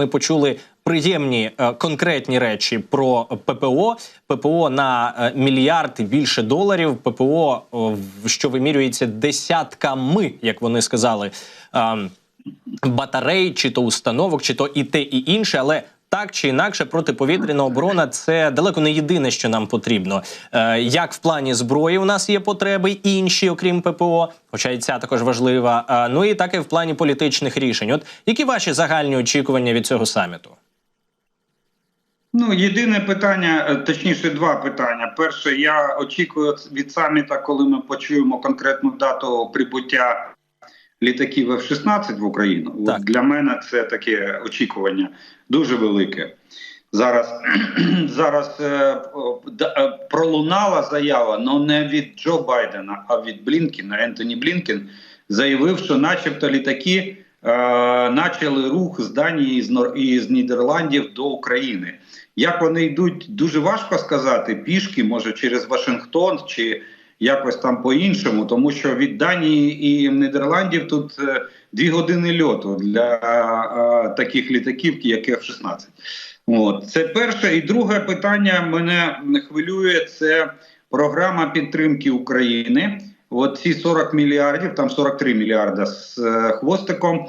Ми почули приємні е, конкретні речі про ППО. ППО на е, мільярд і більше доларів. ППО, що вимірюється десятками, як вони сказали, е, батарей, чи то установок, чи то і те, і інше, але. Так чи інакше, протиповітряна оборона це далеко не єдине, що нам потрібно. Е, як в плані зброї у нас є потреби, інші, окрім ППО, хоча і ця також важлива. Е, ну і так і в плані політичних рішень. От які ваші загальні очікування від цього саміту? Ну, єдине питання, е, точніше, два питання. Перше, я очікую від саміта, коли ми почуємо конкретну дату прибуття літаків F-16 в Україну. От Так. для мене це таке очікування дуже велике. Зараз зараз е, да- е, пролунала заява, але не від Джо Байдена, а від Блінкіна. Ентоні Блінкін заявив, що, начебто, літаки е, почали рух з Данії з, і з Нідерландів до України. Як вони йдуть, дуже важко сказати. Пішки, може, через Вашингтон чи якось там по-іншому, тому що від Данії і Нідерландів тут е, дві години льоту для е, таких літаків, як F-16. От це перше. І друге питання мене хвилює це програма підтримки України. От ці 40 мільярдів, там 43 мільярда з е, хвостиком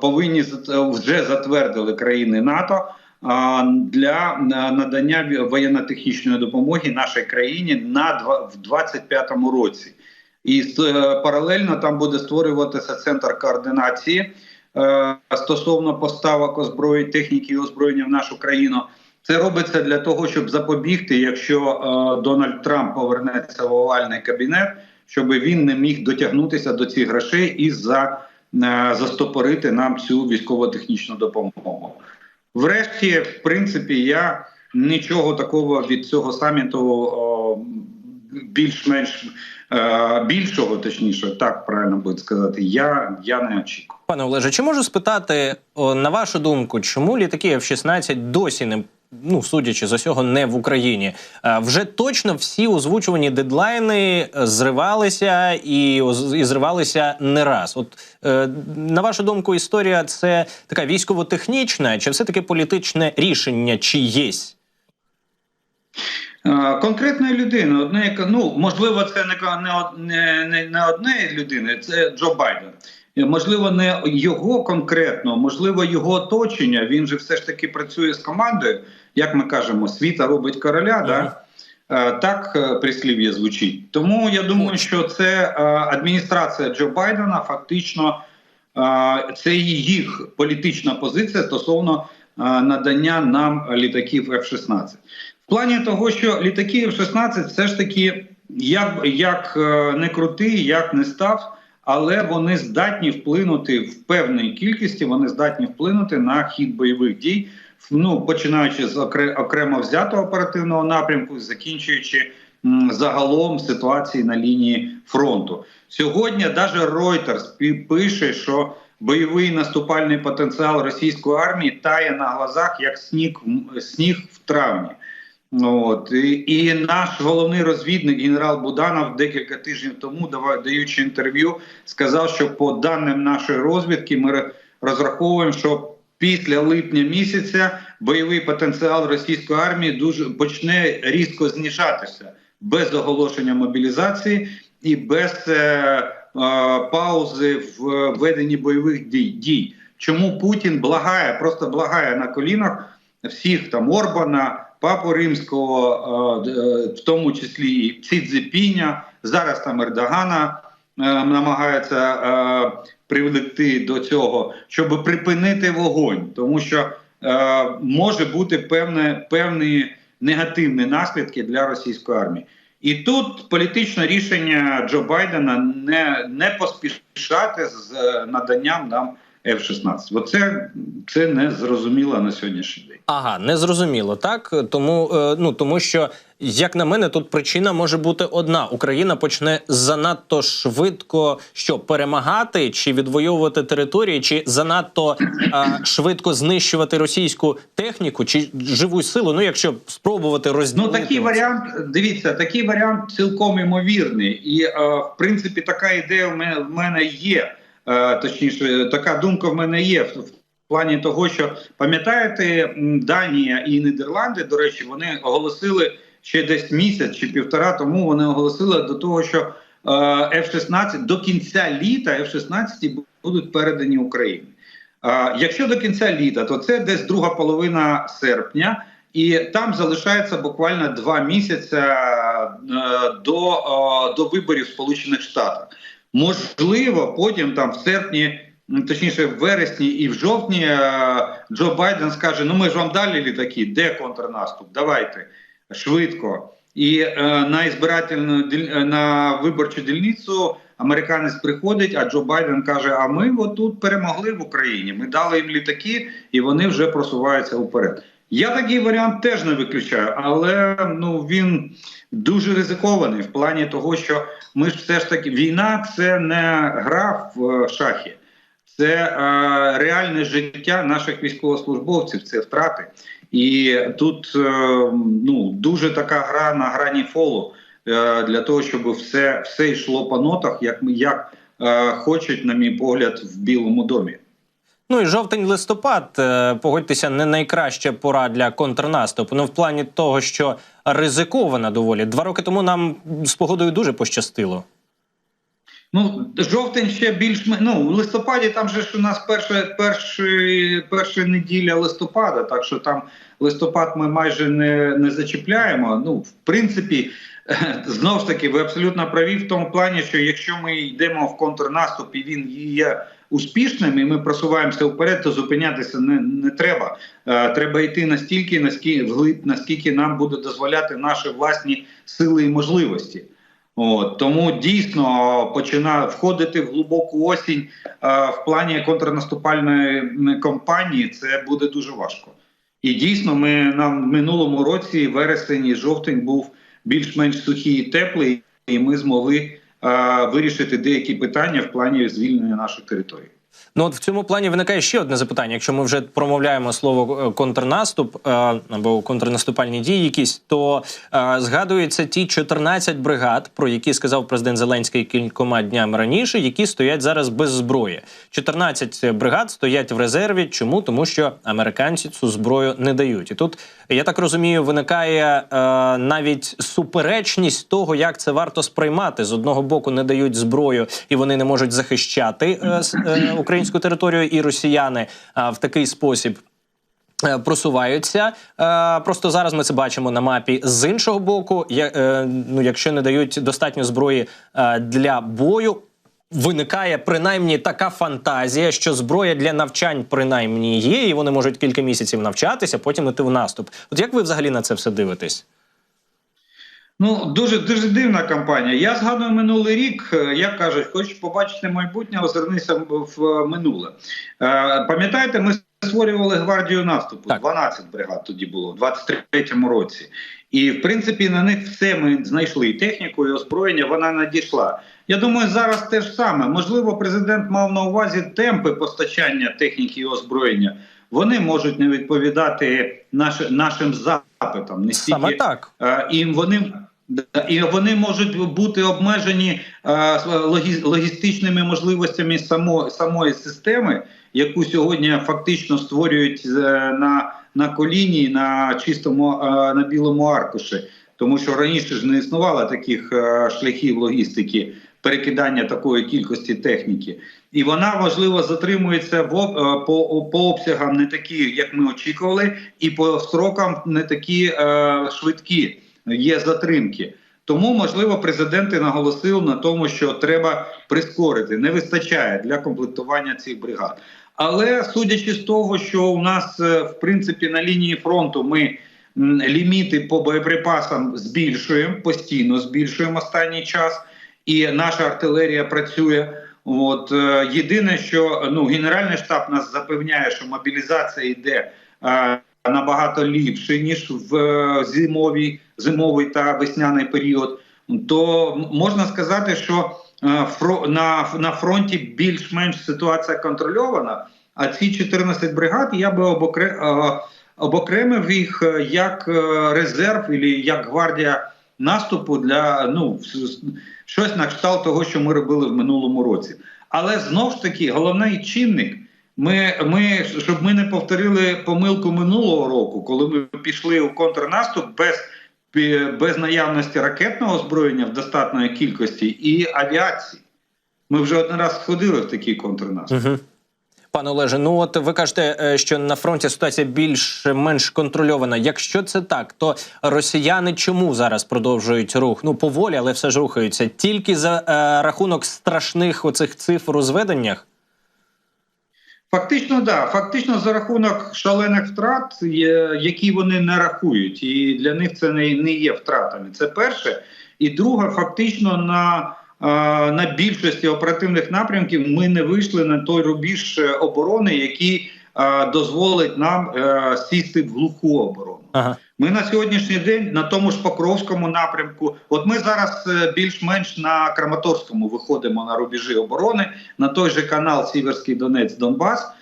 повинні вже затвердили країни НАТО для надання ві- воєнно-технічної допомоги нашій країні на в 25-му році. І е, паралельно там буде створюватися центр координації е, стосовно поставок озброєнь, техніки і озброєння в нашу країну. Це робиться для того, щоб запобігти, якщо е, Дональд Трамп повернеться в овальний кабінет, щоб він не міг дотягнутися до цих грошей і за, е, застопорити нам цю військово-технічну допомогу. Врешті, в принципі, я нічого такого від цього саміту більш-менш е, більшого, точніше, так правильно буде сказати, я, я не очікую. Пане Олеже, чи можу спитати на вашу думку, чому літаки F-16 досі не ну судячи з усього, не в Україні? Е, вже точно всі озвучувані дедлайни е, зривалися і, і зривалися не раз. От е, на вашу думку, історія це така військово-технічна, чи все таки політичне рішення чиєсь? Конкретної людини, одне, яка- ну можливо, це не, не, не, не, не одне людини, це Джо Байден. Можливо, не його конкретно, можливо, його оточення. Він же все ж таки працює з командою, як ми кажемо, світа робить короля. Да? Е, Так е, прислів'я звучить. Тому я думаю, що це е, адміністрація Джо Байдена фактично це їх політична позиція стосовно надання нам літаків F-16. В плані того, що літаки F-16 все ж таки, як, як не крутий, як не став, але вони здатні вплинути в певній кількості, вони здатні вплинути на хід бойових дій, ну, починаючи з окре- окремо взятого оперативного напрямку, закінчуючи загалом ситуації на лінії фронту. Сьогодні навіть Reuters пише, що бойовий наступальний потенціал російської армії тає на глазах як сніг, сніг в травні. От і, і наш головний розвідник генерал Буданов декілька тижнів тому, даючи інтерв'ю, сказав, що по даним нашої розвідки, ми розраховуємо, що після липня місяця бойовий потенціал російської армії дуже почне різко знижатися без оголошення мобілізації і без е, е, паузи в веденні бойових дій. дій. Чому Путін благає, просто благає на колінах всіх там Орбана, Папу Римського, е, е, в тому числі і Сі зараз там Ердогана е, намагається е, привлекти до цього, щоб припинити вогонь, тому що е, може бути певне, певні негативні наслідки для російської армії. І тут політичне рішення Джо Байдена не, не поспішати з наданням нам F-16. Оце це не зрозуміло на сьогоднішній день. Ага, не зрозуміло, так тому, е, ну тому що, як на мене, тут причина може бути одна: Україна почне занадто швидко що перемагати чи відвоювати території, чи занадто е, швидко знищувати російську техніку чи живу силу. Ну, якщо спробувати Ну такий варіант, дивіться, такий варіант цілком імовірний, і е, в принципі така ідея в мене в мене є. Е, точніше, така думка в мене є в, плані того, що пам'ятаєте, Данія і Нідерланди, до речі, вони оголосили ще десь місяць чи півтора тому. Вони оголосили до того, що е, F-16 до кінця літа F-16 будуть передані Україні. Е, Якщо до кінця літа, то це десь друга половина серпня, і там залишається буквально два місяці до, до виборів в Сполучених Штатах. Можливо, потім там в серпні, точніше, в вересні і в жовтні е, Джо Байден скаже: Ну ми ж вам далі літаки, де контрнаступ? Давайте швидко. І е, на ізбирательну е, на виборчу дільницю американець приходить, а Джо Байден каже: А ми отут перемогли в Україні. Ми дали їм літаки, і вони вже просуваються вперед. Я такий варіант теж не виключаю, але ну він дуже ризикований в плані того, що ми ж все ж таки війна це не гра в е, шахи, це е, реальне життя наших військовослужбовців, це втрати. І тут е, ну дуже така гра на грані фолу е, для того, щоб все, все йшло по нотах, як як е, хочуть, на мій погляд, в Білому домі. Ну і жовтень-листопад, е, погодьтеся, не найкраща пора для контрнаступу. Ну, в плані того, що ризикована доволі. Два роки тому нам з погодою дуже пощастило. Ну, жовтень ще більш ну, в листопаді там же ж у нас перша, перший, перша неділя листопада, так що там листопад ми майже не, не зачіпляємо. Ну, в принципі, знову ж таки, ви абсолютно праві в тому плані, що якщо ми йдемо в контрнаступ і він є успішним, і ми просуваємося вперед, то зупинятися не, не треба. Е, треба йти настільки, наскільки вглиб, наскільки нам буде дозволяти наші власні сили і можливості. От тому дійсно починає входити в глибоку осінь е, в плані контрнаступальної кампанії. Це буде дуже важко. І дійсно, ми нам в минулому році, вересень і жовтень, був більш-менш сухий і теплий, і ми змогли вирішити деякі питання в плані звільнення наших території. Ну от в цьому плані виникає ще одне запитання. Якщо ми вже промовляємо слово е, контрнаступ е, або контрнаступальні дії, якісь, то е, згадуються ті 14 бригад, про які сказав президент Зеленський кількома днями раніше, які стоять зараз без зброї. 14 бригад стоять в резерві. Чому? Тому що американці цю зброю не дають. І тут я так розумію, виникає навіть суперечність того, як це варто сприймати. З одного боку не дають зброю, і вони не можуть захищати українську територію, і росіяни е, в такий спосіб. е, Просуваються Е, просто зараз ми це бачимо на мапі. З іншого боку, ну якщо не дають достатньо зброї для бою, виникає принаймні така фантазія, що зброя для навчань принаймні є, і вони можуть кілька місяців навчатися, потім іти в наступ. От як ви взагалі на це все дивитесь? Ну дуже дуже дивна кампанія. Я згадую минулий рік. е, Як кажуть, хочеш побачити майбутнє, озирнися в минуле. Е, Пам'ятаєте, ми створювали гвардію наступу. Так. 12 бригад тоді було в 23-му році. І в принципі на них все ми знайшли і техніку, і озброєння. Вона надійшла. Я думаю, зараз те ж саме. Можливо, президент мав на увазі темпи постачання техніки і озброєння. Вони можуть не відповідати наш, нашим запитам. Не стільки Саме так. Е, і вони і вони можуть бути обмежені е, логі- логістичними можливостями само, самої системи, яку сьогодні фактично створюють е, на, на коліні, на чистому е, на білому аркуші. Тому що раніше ж не існувало таких е, шляхів логістики перекидання такої кількості техніки, і вона можливо затримується в е, по, по обсягам не такі, як ми очікували, і по строкам не такі е, швидкі. Є затримки. Тому, можливо, президент і наголосив на тому, що треба прискорити. Не вистачає для комплектування цих бригад. Але судячи з того, що у нас е, в принципі на лінії фронту ми ліміти по боєприпасам збільшуємо, постійно збільшуємо останній час, і наша артилерія працює. От е, єдине, що ну генеральний штаб нас запевняє, що мобілізація йде е, набагато ліпше ніж в е, зимовий та весняний період. То можна сказати, що е, фро- на, на фронті більш-менш ситуація контрольована. А ці 14 бригад я би обокре, е, обокремив їх е, як е, резерв, або як гвардія наступу для ну щось на кшталт того, що ми робили в минулому році. Але знов ж таки головний чинник Ми, ми, щоб ми не повторили помилку минулого року, коли ми пішли у контрнаступ без, без наявності ракетного озброєння в достатньої кількості і авіації. Ми вже один раз сходили в такий контрнаступ. Пане Олеже, ну от ви кажете, е, що на фронті ситуація більш-менш контрольована. Якщо це так, то росіяни чому зараз продовжують рух? Ну поволі, але все ж рухаються. Тільки за е, рахунок страшних оцих цифр у зведеннях. Фактично, да. Фактично, за рахунок шалених втрат, які вони не рахують, і для них це не, є втратами. Це перше. І друге, фактично, на, на більшості оперативних напрямків ми не вийшли на той рубіж е, оборони, який е, дозволить нам е, сісти в глуху оборону. Ага. Ми на сьогоднішній день на тому ж Покровському напрямку. От ми зараз більш-менш на Краматорському виходимо на рубежі оборони, на той же канал Сіверський Донець Донбас,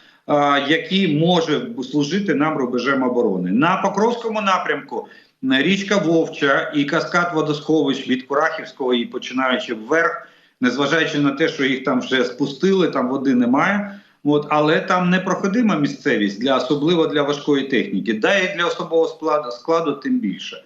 який може служити нам рубежем оборони. На Покровському напрямку річка Вовча і каскад водосховищ від Курахівського і починаючи вверх, незважаючи на те, що їх там вже спустили, там води немає. От, але там непроходима місцевість для особливо для важкої техніки, да і для особового складу, складу тим більше.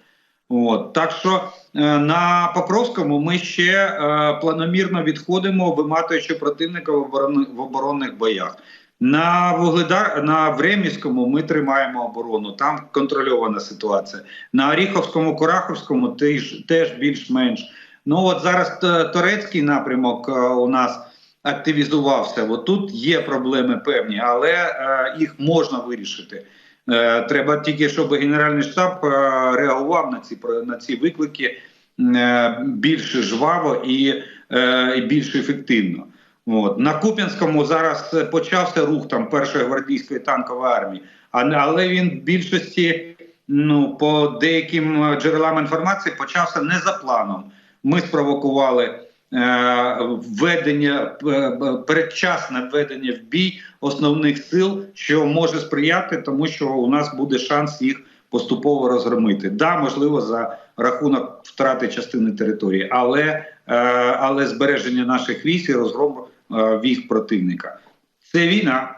От так що е, на Покровському ми ще е, планомірно відходимо, виматуючи противника в, оборони, в оборонних боях. На Вугледар на Времівському ми тримаємо оборону. Там контрольована ситуація. На Оріховському, Кураховському теж, теж більш-менш. Ну от зараз турецький напрямок е, у нас активізувався. От тут є проблеми певні, але е, їх можна вирішити. Е, треба тільки, щоб Генеральний штаб е, реагував на ці на ці виклики е, більш жваво і, е, і більш ефективно. От. На Куп'янському зараз е, почався рух там першої гвардійської танкової армії, але він в більшості, ну по деяким е, джерелам інформації, почався не за планом. Ми спровокували е, введення е, передчасне введення в бій основних сил, що може сприяти тому, що у нас буде шанс їх поступово розгромити. Да, можливо, за рахунок втрати частини території, але, е, але збереження наших військ і розгром військ противника. Це війна.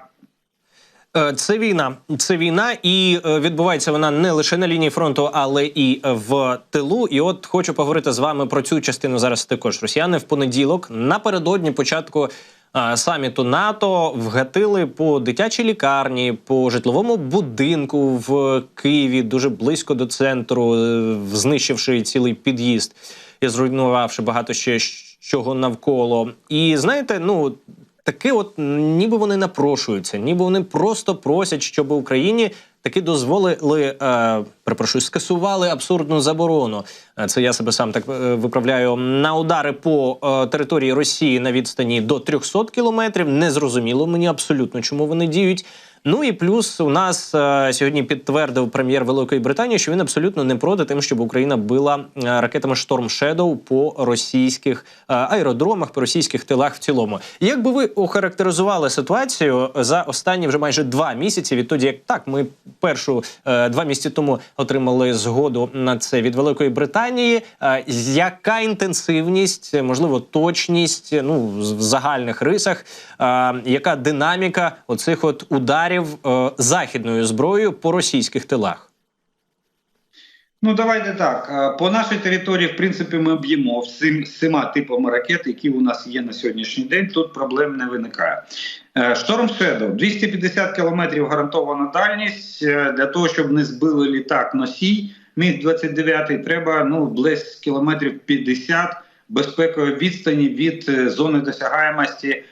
Е, Це війна, це війна, і е, відбувається вона не лише на лінії фронту, але і в тилу. І от хочу поговорити з вами про цю частину зараз. Також росіяни в понеділок напередодні початку е, саміту НАТО вгатили по дитячій лікарні, по житловому будинку в Києві, дуже близько до центру, е, знищивши цілий під'їзд і зруйнувавши багато ще чого навколо. І знаєте, ну таки, от ніби вони напрошуються, ніби вони просто просять, щоб Україні таки дозволили, е, перепрошую, скасували абсурдну заборону. Е, Це я себе сам так е, виправляю на удари по е, території Росії на відстані до 300 кілометрів. Незрозуміло мені абсолютно, чому вони діють. Ну і плюс у нас е, сьогодні підтвердив прем'єр Великої Британії, що він абсолютно не проти тим, щоб Україна била е, ракетами Storm Shadow по російських е, аеродромах, по російських тилах в цілому. Як би ви охарактеризували ситуацію за останні вже майже два місяці? Відтоді, як так, ми першу е, два місяці тому отримали згоду на це від Великої Британії. Е, яка інтенсивність, можливо, точність, ну в загальних рисах, е, яка динаміка оцих от ударів е, західною зброєю по російських тилах? Ну давайте так. Е, По нашій території, в принципі, ми б'ємо всім всіма типами ракет, які у нас є на сьогоднішній день. Тут проблем не виникає. Е, Storm Shadow 250 кілометрів гарантована дальність Е, для того, щоб не збили літак носій. Міг 29 треба ну близько кілометрів 50 безпекової відстані від зони досягаємості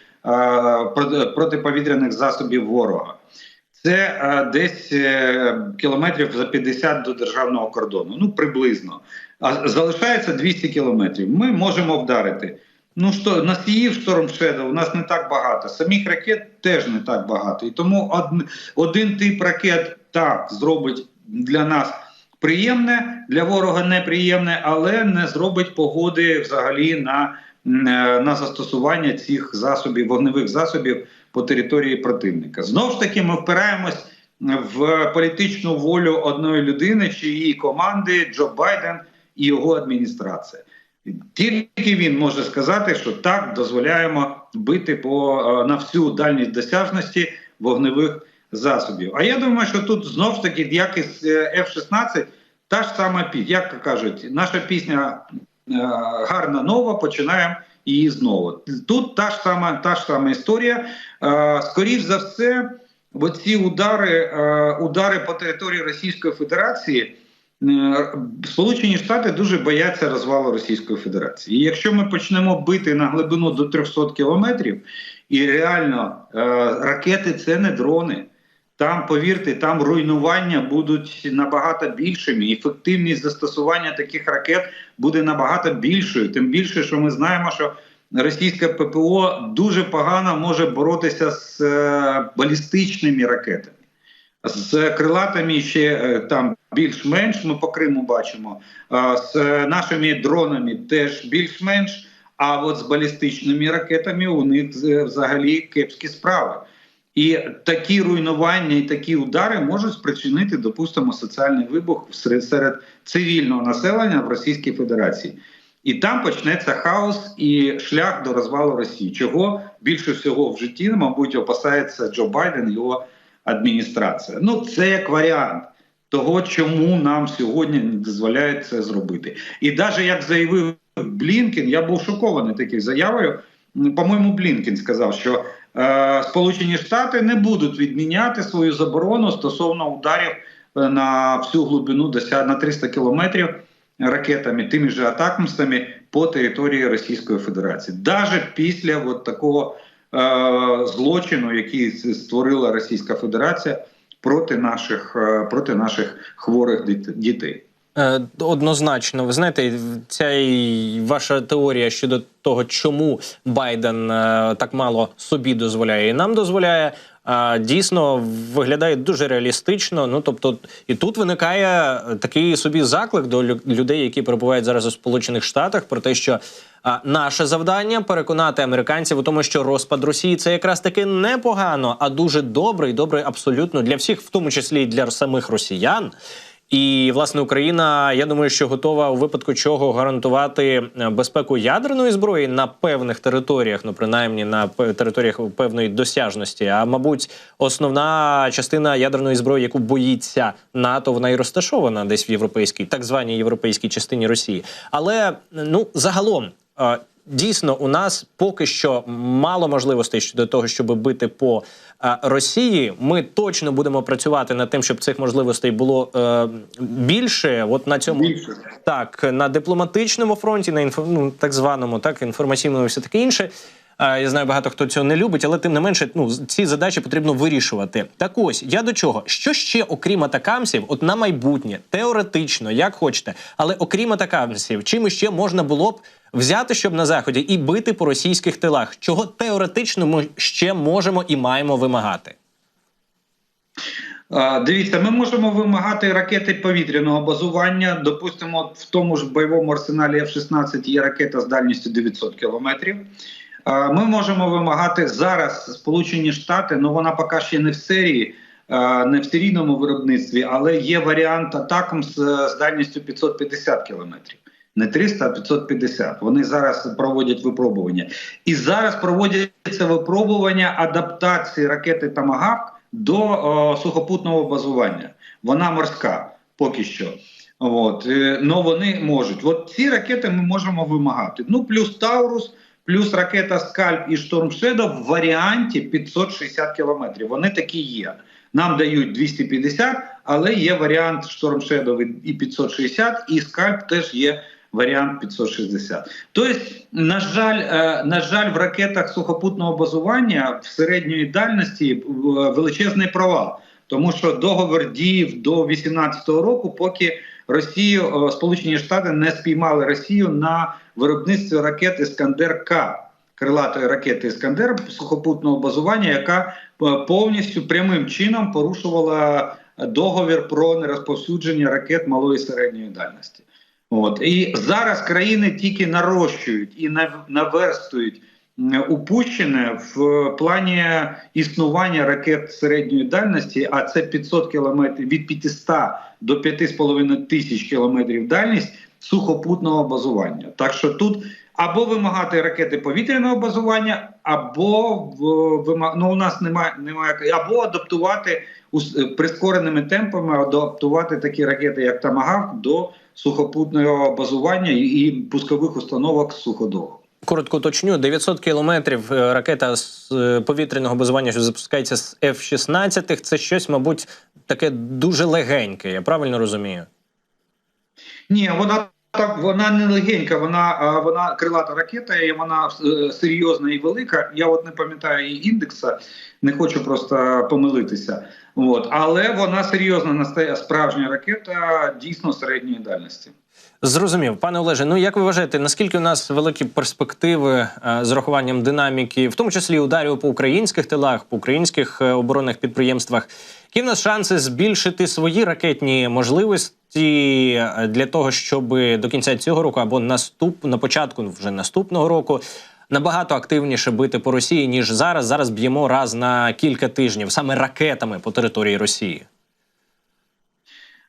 протиповітряних засобів ворога. Це е, десь е, кілометрів за 50 до державного кордону. Ну приблизно. А залишається 200 кілометрів. Ми можемо вдарити. Ну що носіїв Storm Shadow у нас не так багато. Самих ракет теж не так багато. І тому од, один тип ракет так зробить для нас приємне, для ворога неприємне, але не зробить погоди взагалі на, е, на застосування цих засобів, вогневих засобів по території противника. Знову ж таки, ми впираємось в політичну волю одної людини чи її команди Джо Байден і його адміністрація. Тільки він може сказати, що так дозволяємо бити по е, на всю дальність досяжності вогневих засобів. А я думаю, що тут знов ж таки, як із е, F-16, та ж сама пісня, як кажуть, наша пісня е, гарна нова, починаємо її знову. Тут та ж сама, та ж сама історія. Е, скоріш за все, оці удари, е, удари по території Російської Федерації. Е, Сполучені Штати дуже бояться розвалу Російської Федерації. І якщо ми почнемо бити на глибину до 300 кілометрів, і реально е, ракети це не дрони. Там, повірте, там руйнування будуть набагато більшими. Ефективність застосування таких ракет буде набагато більшою. Тим більше, що ми знаємо, що російське ППО дуже погано може боротися з е, балістичними ракетами. З крилатами ще е, там більш-менш ми по Криму бачимо. З е, нашими дронами теж більш-менш. А от з балістичними ракетами у них взагалі кепські справи. І такі руйнування і такі удари можуть спричинити, допустимо, соціальний вибух серед, цивільного населення в Російській Федерації. І там почнеться хаос і шлях до розвалу Росії, чого більше всього в житті, мабуть, опасається Джо Байден і його адміністрація. Ну, це як варіант того, чому нам сьогодні не дозволяють це зробити. І навіть як заявив Блінкен, я був шокований такою заявою. По-моєму, Блінкен сказав, що е, Сполучені Штати не будуть відміняти свою заборону стосовно ударів е, на всю глибину на 300 кілометрів ракетами, тими ж атакмсами по території Російської Федерації, навіть після от такого е, злочину, який створила Російська Федерація проти наших е, проти наших хворих дітей. Е, Однозначно, ви знаєте, ця ваша теорія щодо того, чому Байден е, так мало собі дозволяє і нам дозволяє, е, дійсно виглядає дуже реалістично. Ну тобто, і тут виникає такий собі заклик до людей, які перебувають зараз у Сполучених Штатах, про те, що наше завдання переконати американців у тому, що розпад Росії це якраз таки непогано, а дуже добре і добре абсолютно для всіх, в тому числі і для самих росіян. І власне Україна, я думаю, що готова у випадку чого гарантувати е, безпеку ядерної зброї на певних територіях, ну принаймні на територіях певної досяжності. А мабуть, основна частина ядерної зброї, яку боїться НАТО, вона і розташована десь в європейській, так званій європейській частині Росії. Але ну загалом. Дійсно, у нас поки що мало можливостей щодо того, щоб бити по е, Росії. Ми точно будемо працювати над тим, щоб цих можливостей було е, більше. От на цьому Більше. так на дипломатичному фронті, на інф... ну, так званому, так інформаційному, і все таке інше. Я знаю, багато хто цього не любить, але тим не менше, ну ці задачі потрібно вирішувати. Так ось я до чого? Що ще, окрім атакамсів, от на майбутнє, теоретично, як хочете, але окрім атакамсів, чим ще можна було б взяти, щоб на заході і бити по російських тилах? Чого теоретично ми ще можемо і маємо вимагати? Дивіться, ми можемо вимагати ракети повітряного базування. Допустимо, в тому ж бойовому арсеналі F-16 є ракета з дальністю 900 кілометрів. Ми можемо вимагати зараз Сполучені Штати, ну вона поки ще не в серії, не в серійному виробництві, але є варіант атакам з, з дальністю 550 кілометрів. Не 300, а 550. Вони зараз проводять випробування. І зараз проводяться випробування адаптації ракети Тамагавк до о, сухопутного базування. Вона морська поки що. От, е, но вони можуть. От ці ракети ми можемо вимагати. Ну, плюс Таурус, плюс ракета Скальп і Шторм Shadow в варіанті 560 кілометрів. Вони такі є. Нам дають 250, але є варіант Шторм Shadow і 560, і Скальп теж є варіант 560. Тобто, на жаль, е, на жаль, в ракетах сухопутного базування в середньої дальності е, величезний провал, тому що договор діяв до 2018 року, поки Росію, е, Сполучені Штати не спіймали Росію на виробництві ракет Іскандер К. Крилатої ракети Іскандер сухопутного базування, яка е, повністю прямим чином порушувала договір про нерозповсюдження ракет малої і середньої дальності. От і зараз країни тільки нарощують і нав- наверстують упущене в плані існування ракет середньої дальності, а це 500 кілометрів від 500 до 5,5 тисяч кілометрів дальність сухопутного базування. Так що тут або вимагати ракети повітряного базування, або в ну, у нас немає, немає або адаптувати прискореними темпами, адаптувати такі ракети, як Тамагавк, до сухопутного базування і пускових установок суходолу. Коротко уточню, 900 кілометрів е, ракета з е, повітряного базування, що запускається з F-16, це щось, мабуть, таке дуже легеньке, я правильно розумію? Ні, вона так вона не легенька, вона вона крилата ракета, і вона е, серйозна і велика. Я от не пам'ятаю її індекса, не хочу просто помилитися. От, але вона серйозна наста- справжня ракета, дійсно середньої дальності. Зрозумів, пане Олеже. Ну як ви вважаєте, наскільки у нас великі перспективи е, з урахуванням динаміки, в тому числі ударів по українських тилах, по українських е, оборонних підприємствах? Які в нас шанси збільшити свої ракетні можливості е, для того, щоб до кінця цього року або наступ на початку вже наступного року набагато активніше бити по Росії ніж зараз? Зараз б'ємо раз на кілька тижнів саме ракетами по території Росії.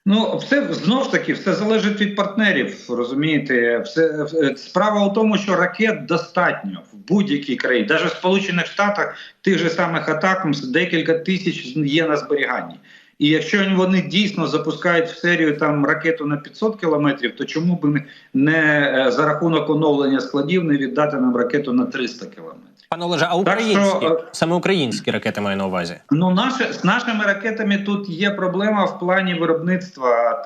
Ну, все знов ж таки, все залежить від партнерів. Розумієте, все справа у тому, що ракет достатньо в будь-якій країні, навіть в Сполучених Штатах тих же самих атак декілька тисяч є на зберіганні. І якщо вони дійсно запускають в серію там ракету на 500 кілометрів, то чому б не- не е, за рахунок оновлення складів не віддати нам ракету на 300 кілометрів? Пане Олеже, а Так що, українські е, саме українські ракети маю на увазі. Ну, наше, з нашими ракетами тут є проблема в плані виробництва.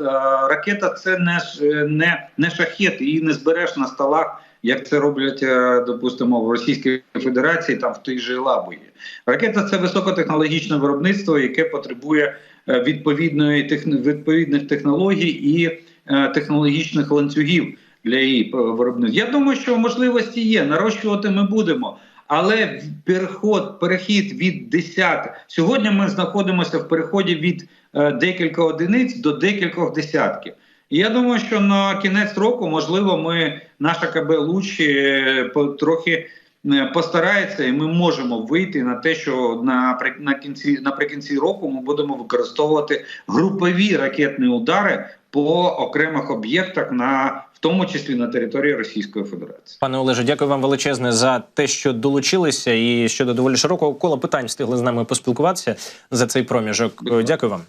Ракета це не, ж- не, не шахет, її не збереш на столах, як це роблять, е, допустимо, в Російській Федерації, там в тій же Лабуї. Ракета це високотехнологічне виробництво, яке потребує е, відповідної відповідних технологій і е, технологічних ланцюгів для її е, виробництва. Я думаю, що можливості є. Нарощувати ми будемо. Але переход, перехід від десят сьогодні ми знаходимося в переході від е, декілька одиниць до декількох десятків. І я думаю, що на кінець року, можливо, ми наша КБ Луч е, трохи е, постарається, і ми можемо вийти на те, що напри- на кінці наприкінці року ми будемо використовувати групові ракетні удари по окремих об'єктах, на тому числі на території Російської Федерації. Пане Олеже, дякую вам величезне за те, що долучилися, і щодо доволі широкого кола питань встигли з нами поспілкуватися за цей проміжок. Дякую вам.